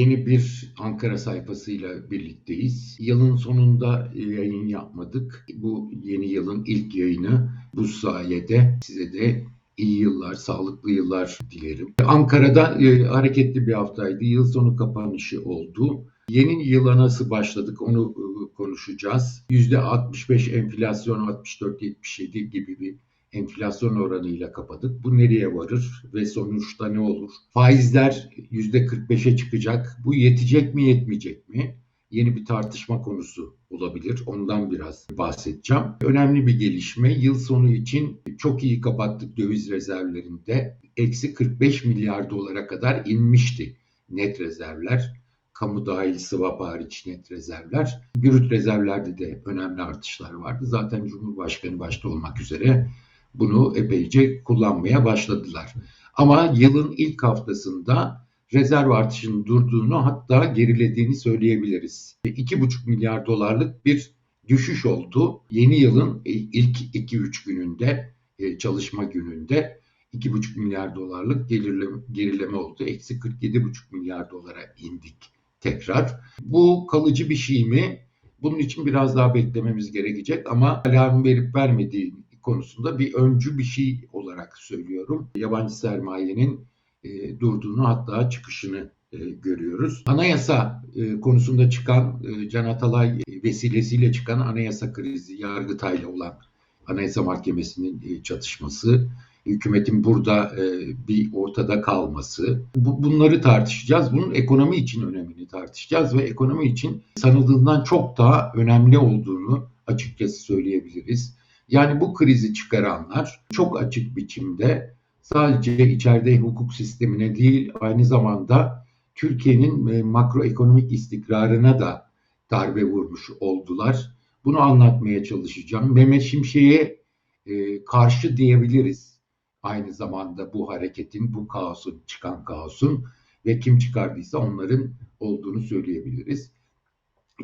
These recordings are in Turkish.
Yeni bir Ankara sayfasıyla birlikteyiz. Yılın sonunda yayın yapmadık. Bu yeni yılın ilk yayını bu sayede size de iyi yıllar, sağlıklı yıllar dilerim. Ankara'da e, hareketli bir haftaydı. Yıl sonu kapanışı oldu. Yeni yıla nasıl başladık onu e, konuşacağız. %65 enflasyon, 64-77 gibi bir enflasyon oranıyla kapadık. Bu nereye varır ve sonuçta ne olur? Faizler %45'e çıkacak. Bu yetecek mi yetmeyecek mi? Yeni bir tartışma konusu olabilir. Ondan biraz bahsedeceğim. Önemli bir gelişme. Yıl sonu için çok iyi kapattık döviz rezervlerinde. Eksi 45 milyar dolara kadar inmişti net rezervler kamu dahil swap hariç net rezervler. Brüt rezervlerde de önemli artışlar vardı. Zaten Cumhurbaşkanı başta olmak üzere bunu epeyce kullanmaya başladılar. Ama yılın ilk haftasında rezerv artışının durduğunu hatta gerilediğini söyleyebiliriz. 2,5 milyar dolarlık bir düşüş oldu. Yeni yılın ilk 2-3 gününde e, çalışma gününde 2,5 milyar dolarlık gerileme, gerileme oldu. Eksi 47,5 milyar dolara indik tekrar. Bu kalıcı bir şey mi? Bunun için biraz daha beklememiz gerekecek ama alarm verip vermediği konusunda bir öncü bir şey olarak söylüyorum. Yabancı sermayenin e, durduğunu hatta çıkışını e, görüyoruz. Anayasa e, konusunda çıkan e, Can Atalay vesilesiyle çıkan anayasa krizi, Yargıtay'la olan Anayasa Mahkemesi'nin e, çatışması, hükümetin burada e, bir ortada kalması. Bu, bunları tartışacağız. Bunun ekonomi için önemini tartışacağız ve ekonomi için sanıldığından çok daha önemli olduğunu açıkçası söyleyebiliriz. Yani bu krizi çıkaranlar çok açık biçimde sadece içeride hukuk sistemine değil aynı zamanda Türkiye'nin e, makroekonomik istikrarına da darbe vurmuş oldular. Bunu anlatmaya çalışacağım. Mehmet Şimşek'e e, karşı diyebiliriz aynı zamanda bu hareketin, bu kaosun, çıkan kaosun ve kim çıkardıysa onların olduğunu söyleyebiliriz.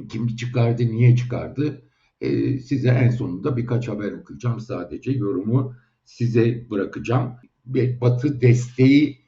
Kim çıkardı, niye çıkardı? Ee, size en sonunda birkaç haber okuyacağım sadece. Yorumu size bırakacağım. Batı desteği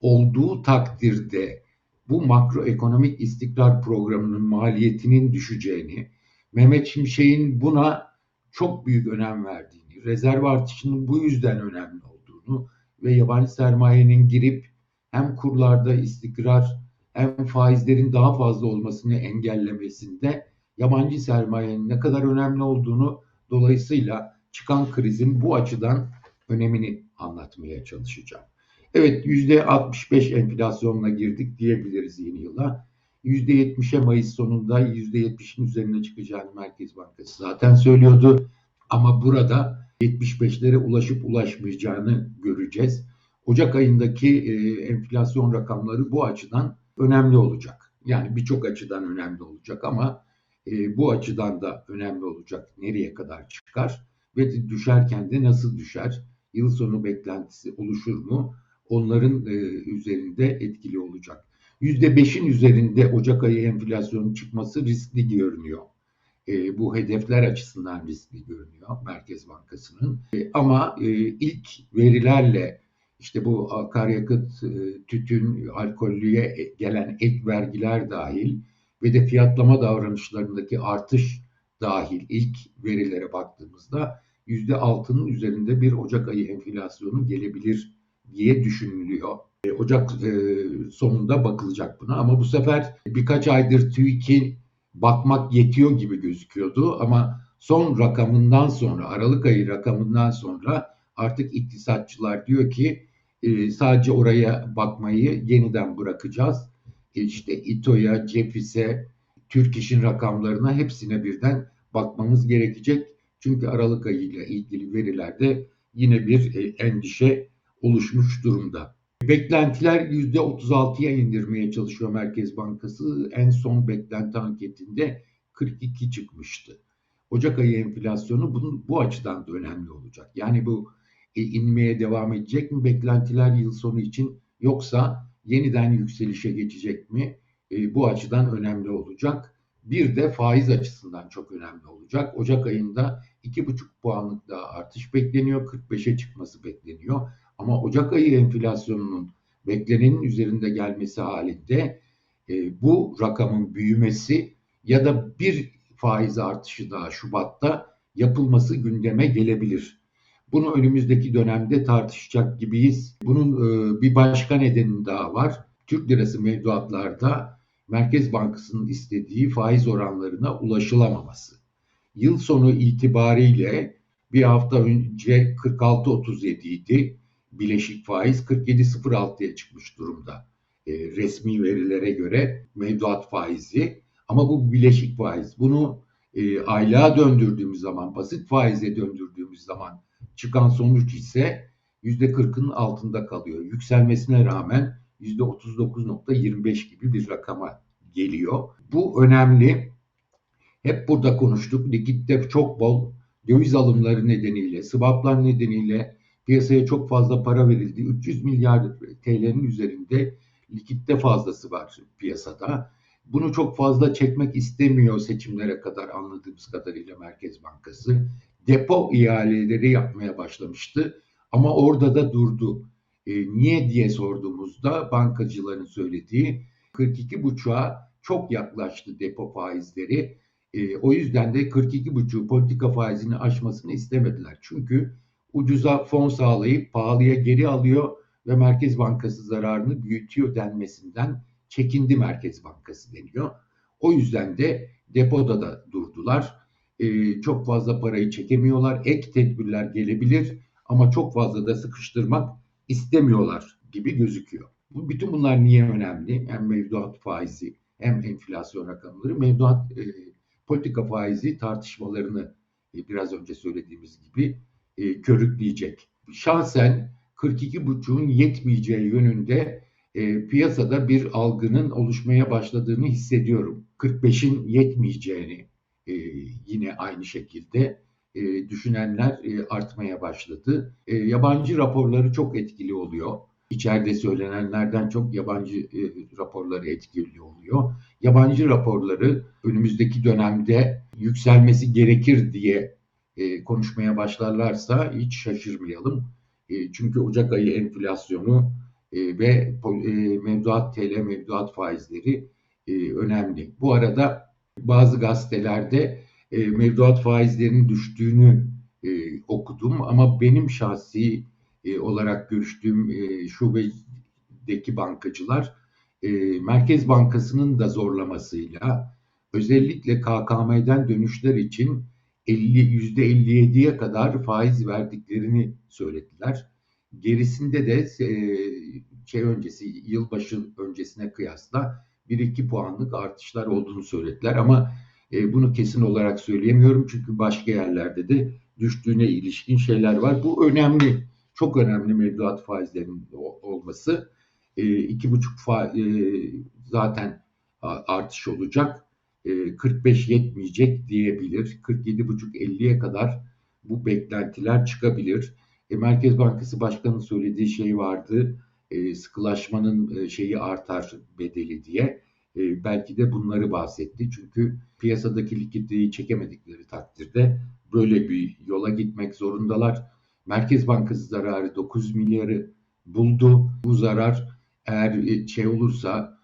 olduğu takdirde bu makroekonomik istikrar programının maliyetinin düşeceğini, Mehmet Şimşek'in buna çok büyük önem verdiğini, rezerv artışının bu yüzden önemli olduğunu ve yabancı sermayenin girip hem kurlarda istikrar hem faizlerin daha fazla olmasını engellemesinde yabancı sermayenin ne kadar önemli olduğunu dolayısıyla çıkan krizin bu açıdan önemini anlatmaya çalışacağım. Evet %65 enflasyonla girdik diyebiliriz yeni yıla. %70'e Mayıs sonunda %70'in üzerine çıkacağını Merkez Bankası zaten söylüyordu. Ama burada 75'lere ulaşıp ulaşmayacağını göreceğiz. Ocak ayındaki e, enflasyon rakamları bu açıdan önemli olacak. Yani birçok açıdan önemli olacak ama e, bu açıdan da önemli olacak. Nereye kadar çıkar ve düşerken de nasıl düşer? Yıl sonu beklentisi oluşur mu? Onların e, üzerinde etkili olacak. %5'in üzerinde Ocak ayı enflasyonun çıkması riskli görünüyor. E, bu hedefler açısından riskli görünüyor Merkez Bankası'nın. E, ama e, ilk verilerle işte bu akaryakıt, e, tütün, alkollüye gelen ek vergiler dahil ve de fiyatlama davranışlarındaki artış dahil ilk verilere baktığımızda %6'nın üzerinde bir Ocak ayı enflasyonu gelebilir diye düşünülüyor. E, Ocak e, sonunda bakılacak buna ama bu sefer birkaç aydır TÜİK'in bakmak yetiyor gibi gözüküyordu ama son rakamından sonra Aralık ayı rakamından sonra artık iktisatçılar diyor ki e, sadece oraya bakmayı yeniden bırakacağız işte İTO'ya, CEPİS'e, Türk İş'in rakamlarına hepsine birden bakmamız gerekecek. Çünkü Aralık ayı ile ilgili verilerde yine bir e, endişe oluşmuş durumda. Beklentiler %36'ya indirmeye çalışıyor Merkez Bankası. En son beklenti anketinde 42 çıkmıştı. Ocak ayı enflasyonu bunun, bu açıdan da önemli olacak. Yani bu e, inmeye devam edecek mi beklentiler yıl sonu için yoksa yeniden yükselişe geçecek mi? E, bu açıdan önemli olacak. Bir de faiz açısından çok önemli olacak. Ocak ayında 2,5 puanlık daha artış bekleniyor. 45'e çıkması bekleniyor. Ama Ocak ayı enflasyonunun beklenenin üzerinde gelmesi halinde e, bu rakamın büyümesi ya da bir faiz artışı daha Şubat'ta yapılması gündeme gelebilir. Bunu önümüzdeki dönemde tartışacak gibiyiz. Bunun e, bir başka nedeni daha var. Türk lirası mevduatlarda Merkez Bankası'nın istediği faiz oranlarına ulaşılamaması. Yıl sonu itibariyle bir hafta önce 46.37 idi. Bileşik faiz 47.06'ya çıkmış durumda. E, resmi verilere göre mevduat faizi ama bu bileşik faiz. Bunu e, aylığa döndürdüğümüz zaman, basit faize döndürdüğümüz zaman çıkan sonuç ise %40'ın altında kalıyor. Yükselmesine rağmen %39.25 gibi bir rakama geliyor. Bu önemli. Hep burada konuştuk. Likitte çok bol döviz alımları nedeniyle, swaplar nedeniyle piyasaya çok fazla para verildi. 300 milyar TL'nin üzerinde likitte fazlası var piyasada. Bunu çok fazla çekmek istemiyor seçimlere kadar anladığımız kadarıyla Merkez Bankası. Depo ihaleleri yapmaya başlamıştı ama orada da durdu. E, niye diye sorduğumuzda bankacıların söylediği 42,5'a çok yaklaştı depo faizleri. E, o yüzden de 42,5 politika faizini aşmasını istemediler. Çünkü ucuza fon sağlayıp pahalıya geri alıyor ve Merkez Bankası zararını büyütüyor denmesinden çekindi Merkez Bankası deniyor. O yüzden de depoda da durdular. Ee, çok fazla parayı çekemiyorlar. Ek tedbirler gelebilir ama çok fazla da sıkıştırmak istemiyorlar gibi gözüküyor. Bütün bunlar niye önemli? Hem mevduat faizi hem enflasyon rakamları. Mevduat e, politika faizi tartışmalarını e, biraz önce söylediğimiz gibi e, körükleyecek. Şahsen 42,5'un yetmeyeceği yönünde e, piyasada bir algının oluşmaya başladığını hissediyorum. 45'in yetmeyeceğini e, yine aynı şekilde e, düşünenler e, artmaya başladı. E, yabancı raporları çok etkili oluyor. İçeride söylenenlerden çok yabancı e, raporları etkili oluyor. Yabancı raporları önümüzdeki dönemde yükselmesi gerekir diye e, konuşmaya başlarlarsa hiç şaşırmayalım. E, çünkü Ocak ayı enflasyonu e, ve e, mevduat TL mevduat faizleri e, önemli. Bu arada bazı gazetelerde e, mevduat faizlerinin düştüğünü e, okudum ama benim şahsi e, olarak görüştüğüm e, şubedeki bankacılar e, Merkez Bankası'nın da zorlamasıyla özellikle KKM'den dönüşler için 50 %57'ye kadar faiz verdiklerini söylediler. Gerisinde de e, şey öncesi yılbaşı öncesine kıyasla 1-2 puanlık artışlar olduğunu söylediler ama e, bunu kesin olarak söyleyemiyorum çünkü başka yerlerde de düştüğüne ilişkin şeyler var. Bu önemli, çok önemli mevduat faizlerinin olması. E, iki buçuk fa, e, zaten artış olacak. 45 yetmeyecek diyebilir. 47,5-50'ye kadar bu beklentiler çıkabilir. E, Merkez Bankası Başkanı'nın söylediği şey vardı. E, sıkılaşmanın e, şeyi artar bedeli diye. E, belki de bunları bahsetti. Çünkü piyasadaki likiditeyi çekemedikleri takdirde böyle bir yola gitmek zorundalar. Merkez Bankası zararı 9 milyarı buldu. Bu zarar eğer e, şey olursa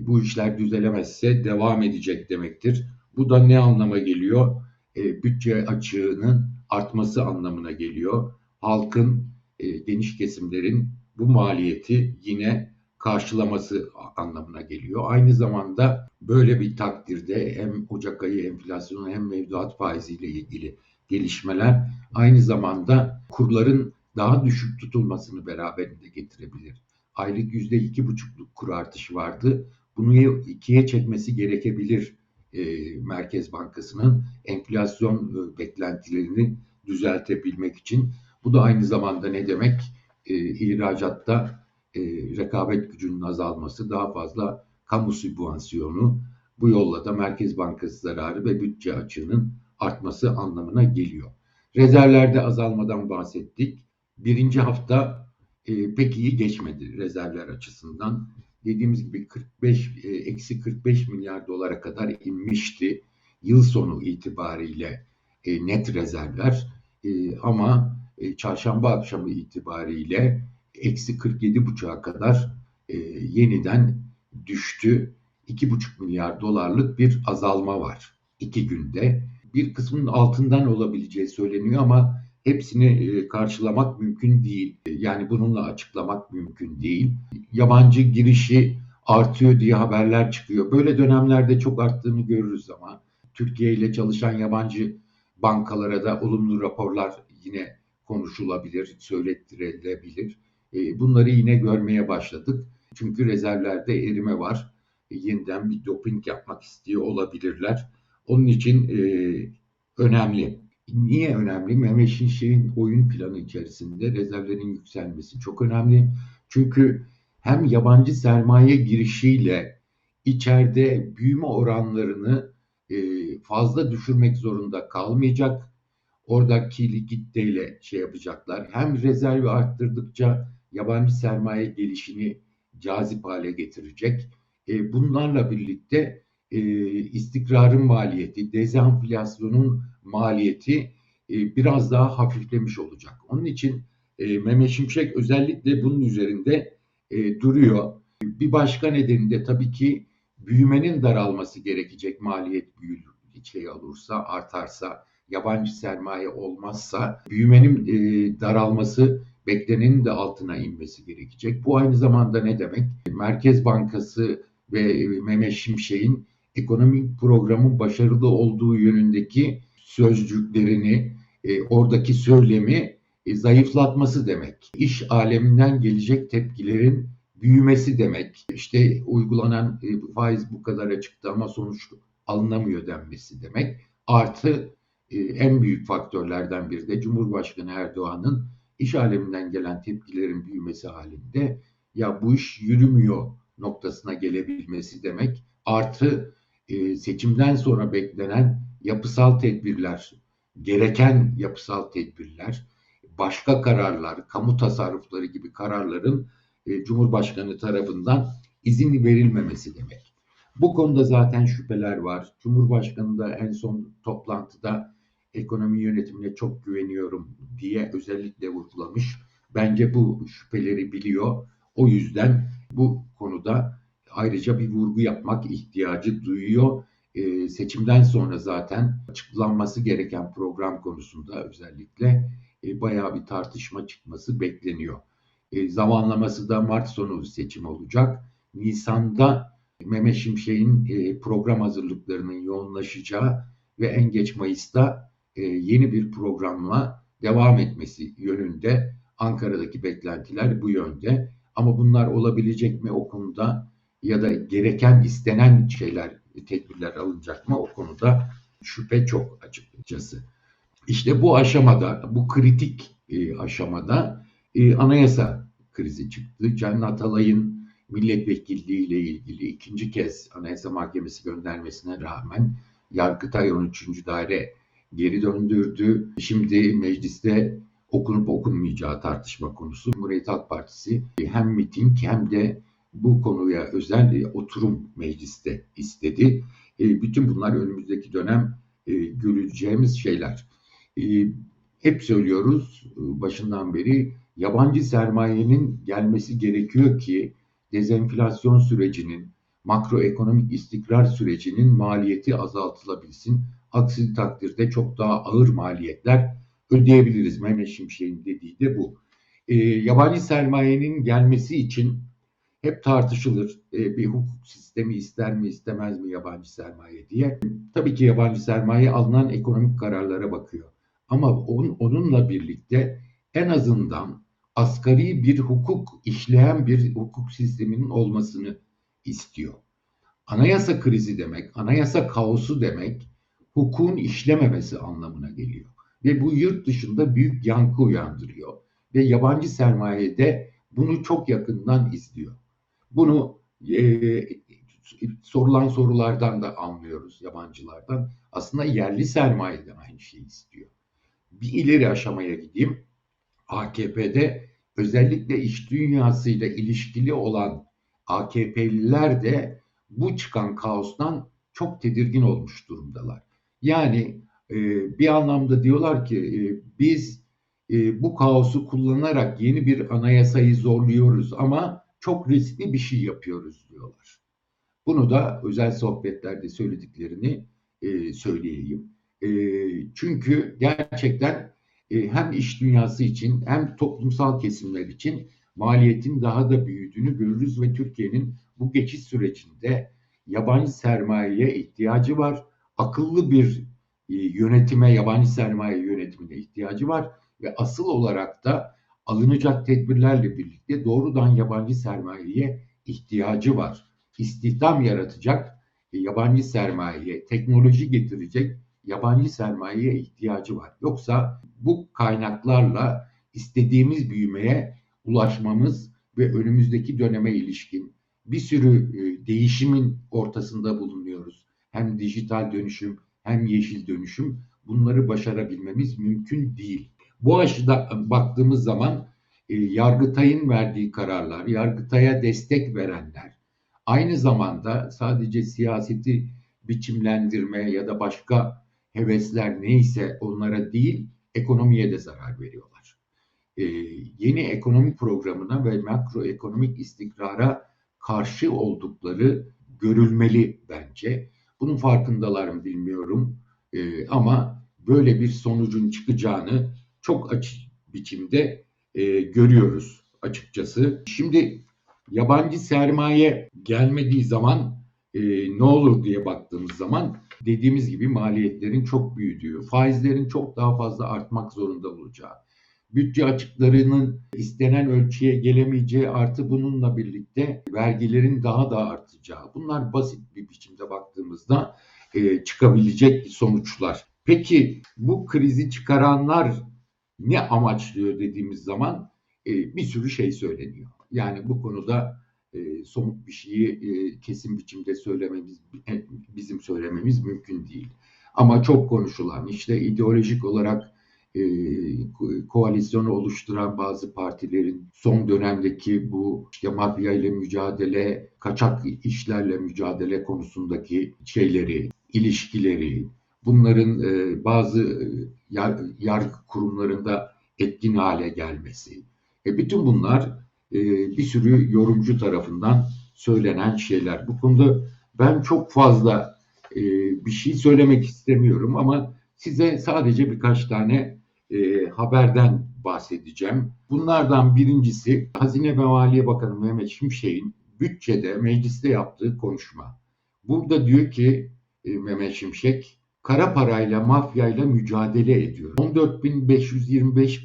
bu işler düzelemezse devam edecek demektir. Bu da ne anlama geliyor? Bütçe açığının artması anlamına geliyor. Halkın, geniş kesimlerin bu maliyeti yine karşılaması anlamına geliyor. Aynı zamanda böyle bir takdirde hem Ocak ayı enflasyonu hem mevduat faiziyle ilgili gelişmeler aynı zamanda kurların daha düşük tutulmasını beraberinde getirebilir aylık yüzde iki buçukluk kur artışı vardı. Bunu ikiye çekmesi gerekebilir e, Merkez Bankası'nın enflasyon e, beklentilerini düzeltebilmek için. Bu da aynı zamanda ne demek? E, ihracatta e, rekabet gücünün azalması, daha fazla kamu sübvansiyonu, bu yolla da Merkez Bankası zararı ve bütçe açığının artması anlamına geliyor. Rezervlerde azalmadan bahsettik. Birinci hafta e, pek iyi geçmedi rezervler açısından. Dediğimiz gibi 45 e, eksi 45 milyar dolara kadar inmişti yıl sonu itibariyle e, net rezervler e, ama e, çarşamba akşamı itibariyle eksi 47,5'a kadar e, yeniden düştü. 2,5 milyar dolarlık bir azalma var iki günde. Bir kısmının altından olabileceği söyleniyor ama hepsini e, karşılamak mümkün değil. Yani bununla açıklamak mümkün değil. Yabancı girişi artıyor diye haberler çıkıyor. Böyle dönemlerde çok arttığını görürüz ama Türkiye ile çalışan yabancı bankalara da olumlu raporlar yine konuşulabilir, söylettirilebilir. E, bunları yine görmeye başladık. Çünkü rezervlerde erime var. E, yeniden bir doping yapmak istiyor olabilirler. Onun için e, önemli. Niye önemli? Mehmet Şimşek'in oyun planı içerisinde rezervlerin yükselmesi çok önemli. Çünkü hem yabancı sermaye girişiyle içeride büyüme oranlarını fazla düşürmek zorunda kalmayacak. Oradaki likiditeyle şey yapacaklar. Hem rezervi arttırdıkça yabancı sermaye gelişini cazip hale getirecek. E, bunlarla birlikte e, istikrarın maliyeti, dezenflasyonun maliyeti e, biraz daha hafiflemiş olacak. Onun için e, Mehmet Şimşek özellikle bunun üzerinde e, duruyor. Bir başka nedeni de tabii ki büyümenin daralması gerekecek maliyet büyür şey olursa artarsa yabancı sermaye olmazsa büyümenin e, daralması beklenenin de altına inmesi gerekecek. Bu aynı zamanda ne demek? Merkez Bankası ve Mehmet Şimşek'in ekonomik programın başarılı olduğu yönündeki sözcüklerini, e, oradaki söylemi e, zayıflatması demek. İş aleminden gelecek tepkilerin büyümesi demek. İşte uygulanan e, faiz bu kadar çıktı ama sonuç alınamıyor denmesi demek. Artı e, en büyük faktörlerden biri de Cumhurbaşkanı Erdoğan'ın iş aleminden gelen tepkilerin büyümesi halinde ya bu iş yürümüyor noktasına gelebilmesi demek. Artı e, seçimden sonra beklenen yapısal tedbirler, gereken yapısal tedbirler, başka kararlar, kamu tasarrufları gibi kararların e, Cumhurbaşkanı tarafından izin verilmemesi demek. Bu konuda zaten şüpheler var. Cumhurbaşkanı da en son toplantıda ekonomi yönetimine çok güveniyorum diye özellikle vurgulamış. Bence bu şüpheleri biliyor. O yüzden bu konuda ayrıca bir vurgu yapmak ihtiyacı duyuyor. Ee, seçimden sonra zaten açıklanması gereken program konusunda özellikle e, bayağı bir tartışma çıkması bekleniyor. E, zamanlaması da Mart sonu seçim olacak. Nisan'da Mehmet Şimşek'in e, program hazırlıklarının yoğunlaşacağı ve en geç Mayıs'ta yeni bir programla devam etmesi yönünde Ankara'daki beklentiler bu yönde. Ama bunlar olabilecek mi o konuda ya da gereken istenen şeyler, tedbirler alınacak mı o konuda şüphe çok açıkçası. İşte bu aşamada, bu kritik e, aşamada e, anayasa krizi çıktı. Can Atalay'ın milletvekilliği ile ilgili ikinci kez Anayasa Mahkemesi göndermesine rağmen Yargıtay 13. Daire geri döndürdü. Şimdi mecliste okunup okunmayacağı tartışma konusu. Cumhuriyet Halk Partisi hem miting hem de bu konuya özel oturum mecliste istedi. E, bütün bunlar önümüzdeki dönem e, göreceğimiz şeyler. E, hep söylüyoruz başından beri yabancı sermayenin gelmesi gerekiyor ki dezenflasyon sürecinin, makroekonomik istikrar sürecinin maliyeti azaltılabilsin. Aksi takdirde çok daha ağır maliyetler ödeyebiliriz. Mehmet Şimşek'in dediği de bu. E, yabancı sermayenin gelmesi için hep tartışılır. E, bir hukuk sistemi ister mi istemez mi yabancı sermaye diye. Tabii ki yabancı sermaye alınan ekonomik kararlara bakıyor. Ama on, onunla birlikte en azından asgari bir hukuk işleyen bir hukuk sisteminin olmasını istiyor. Anayasa krizi demek, anayasa kaosu demek hukukun işlememesi anlamına geliyor. Ve bu yurt dışında büyük yankı uyandırıyor. Ve yabancı sermaye de bunu çok yakından izliyor. Bunu e, sorulan sorulardan da anlıyoruz yabancılardan. Aslında yerli sermayeden aynı şeyi istiyor. Bir ileri aşamaya gideyim. AKP'de özellikle iş dünyasıyla ilişkili olan AKP'liler de bu çıkan kaostan çok tedirgin olmuş durumdalar. Yani e, bir anlamda diyorlar ki e, biz e, bu kaosu kullanarak yeni bir anayasayı zorluyoruz ama çok riskli bir şey yapıyoruz diyorlar. Bunu da özel sohbetlerde söylediklerini e, söyleyeyim. E, çünkü gerçekten e, hem iş dünyası için hem toplumsal kesimler için maliyetin daha da büyüdüğünü görürüz ve Türkiye'nin bu geçiş sürecinde yabancı sermayeye ihtiyacı var. Akıllı bir e, yönetime, yabancı sermaye yönetimine ihtiyacı var ve asıl olarak da alınacak tedbirlerle birlikte doğrudan yabancı sermayeye ihtiyacı var. İstihdam yaratacak e, yabancı sermayeye, teknoloji getirecek yabancı sermayeye ihtiyacı var. Yoksa bu kaynaklarla istediğimiz büyümeye ulaşmamız ve önümüzdeki döneme ilişkin bir sürü e, değişimin ortasında bulunuyoruz. Hem dijital dönüşüm hem yeşil dönüşüm bunları başarabilmemiz mümkün değil. Bu açıdan baktığımız zaman e, Yargıtay'ın verdiği kararlar, Yargıtay'a destek verenler, aynı zamanda sadece siyaseti biçimlendirme ya da başka hevesler neyse onlara değil, ekonomiye de zarar veriyorlar. Ee, yeni ekonomi programına ve makroekonomik istikrara karşı oldukları görülmeli bence. Bunun farkındalar mı bilmiyorum ee, ama böyle bir sonucun çıkacağını çok açık biçimde e, görüyoruz açıkçası. Şimdi yabancı sermaye gelmediği zaman e, ne olur diye baktığımız zaman dediğimiz gibi maliyetlerin çok büyüdüğü, faizlerin çok daha fazla artmak zorunda olacağı, bütçe açıklarının istenen ölçüye gelemeyeceği artı bununla birlikte vergilerin daha da artacağı. Bunlar basit bir biçimde baktığımızda e, çıkabilecek sonuçlar. Peki bu krizi çıkaranlar ne amaçlıyor dediğimiz zaman e, bir sürü şey söyleniyor. Yani bu konuda e, somut bir şeyi e, kesin biçimde söylememiz, e, bizim söylememiz mümkün değil. Ama çok konuşulan, işte ideolojik olarak e, koalisyonu oluşturan bazı partilerin son dönemdeki bu işte mafya ile mücadele, kaçak işlerle mücadele konusundaki şeyleri, ilişkileri, bunların e, bazı e, yar, yargı kurumlarında etkin hale gelmesi. E, bütün bunlar e, bir sürü yorumcu tarafından söylenen şeyler. Bu konuda ben çok fazla e, bir şey söylemek istemiyorum ama size sadece birkaç tane e, haberden bahsedeceğim. Bunlardan birincisi Hazine ve Maliye Bakanı Mehmet Şimşek'in bütçede mecliste yaptığı konuşma. Burada diyor ki Mehmet Şimşek kara parayla mafyayla mücadele ediyor. 14.525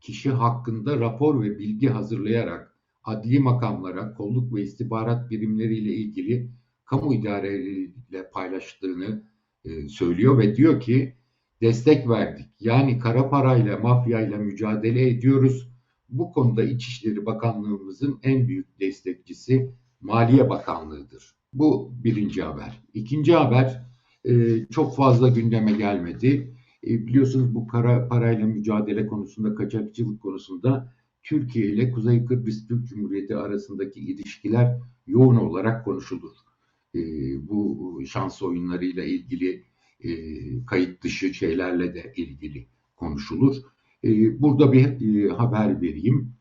kişi hakkında rapor ve bilgi hazırlayarak adli makamlara, kolluk ve istihbarat birimleriyle ilgili kamu idareleriyle paylaştığını e, söylüyor ve diyor ki destek verdik. Yani kara parayla, mafyayla mücadele ediyoruz. Bu konuda İçişleri Bakanlığımızın en büyük destekçisi Maliye Bakanlığı'dır. Bu birinci haber. İkinci haber e, çok fazla gündeme gelmedi. E, biliyorsunuz bu kara parayla mücadele konusunda, kaçakçılık konusunda Türkiye ile Kuzey Kıbrıs Türk Cumhuriyeti arasındaki ilişkiler yoğun olarak konuşulur. E, bu şans oyunlarıyla ilgili e, kayıt dışı şeylerle de ilgili konuşulur. E, burada bir e, haber vereyim.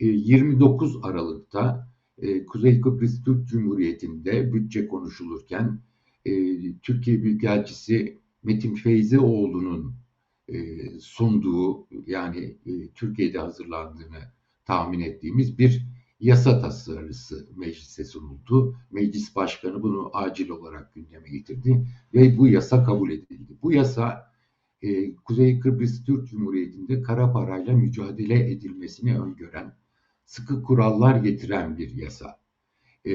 E, 29 Aralık'ta e, Kuzey Kıbrıs Türk Cumhuriyeti'nde bütçe konuşulurken e, Türkiye Büyükelçisi Metin Feyzioğlu'nun e, sunduğu yani e, Türkiye'de hazırlandığını tahmin ettiğimiz bir yasa tasarısı meclise sunuldu. Meclis başkanı bunu acil olarak gündeme getirdi ve bu yasa kabul edildi. Bu yasa e, Kuzey Kıbrıs Türk Cumhuriyeti'nde kara parayla mücadele edilmesini öngören, sıkı kurallar getiren bir yasa. E,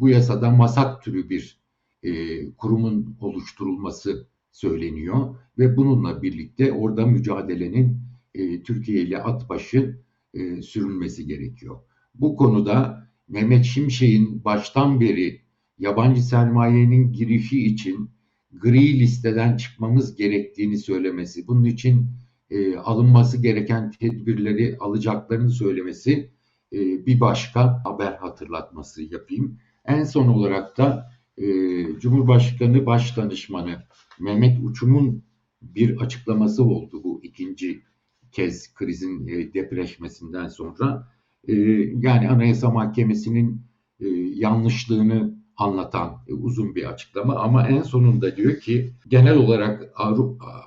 bu yasada masak türü bir e, kurumun oluşturulması söyleniyor ve bununla birlikte orada mücadelenin Türkiye ile at başı sürülmesi gerekiyor. Bu konuda Mehmet Şimşek'in baştan beri yabancı sermayenin girişi için gri listeden çıkmamız gerektiğini söylemesi, bunun için e, alınması gereken tedbirleri alacaklarını söylemesi e, bir başka haber hatırlatması yapayım. En son olarak da e, Cumhurbaşkanı Başdanışmanı Mehmet Uçum'un bir açıklaması oldu bu ikinci kez krizin e, depreşmesinden sonra. E, yani Anayasa Mahkemesi'nin e, yanlışlığını anlatan e, uzun bir açıklama ama en sonunda diyor ki genel olarak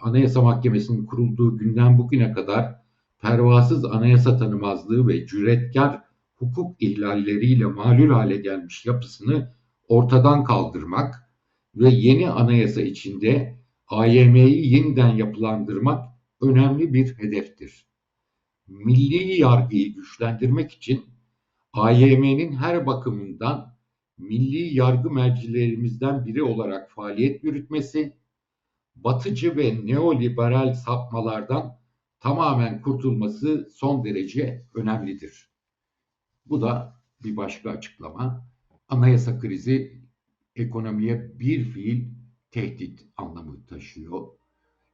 Anayasa Mahkemesi'nin kurulduğu günden bugüne kadar pervasız anayasa tanımazlığı ve cüretkar hukuk ihlalleriyle malul hale gelmiş yapısını ortadan kaldırmak ve yeni anayasa içinde AYM'yi yeniden yapılandırmak önemli bir hedeftir. Milli yargıyı güçlendirmek için AYM'nin her bakımından milli yargı mercilerimizden biri olarak faaliyet yürütmesi, batıcı ve neoliberal sapmalardan tamamen kurtulması son derece önemlidir. Bu da bir başka açıklama. Anayasa krizi ekonomiye bir fiil tehdit anlamı taşıyor.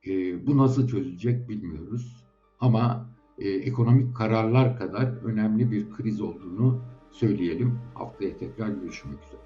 E, bu nasıl çözülecek bilmiyoruz. Ama e, ekonomik kararlar kadar önemli bir kriz olduğunu söyleyelim. Haftaya tekrar görüşmek üzere.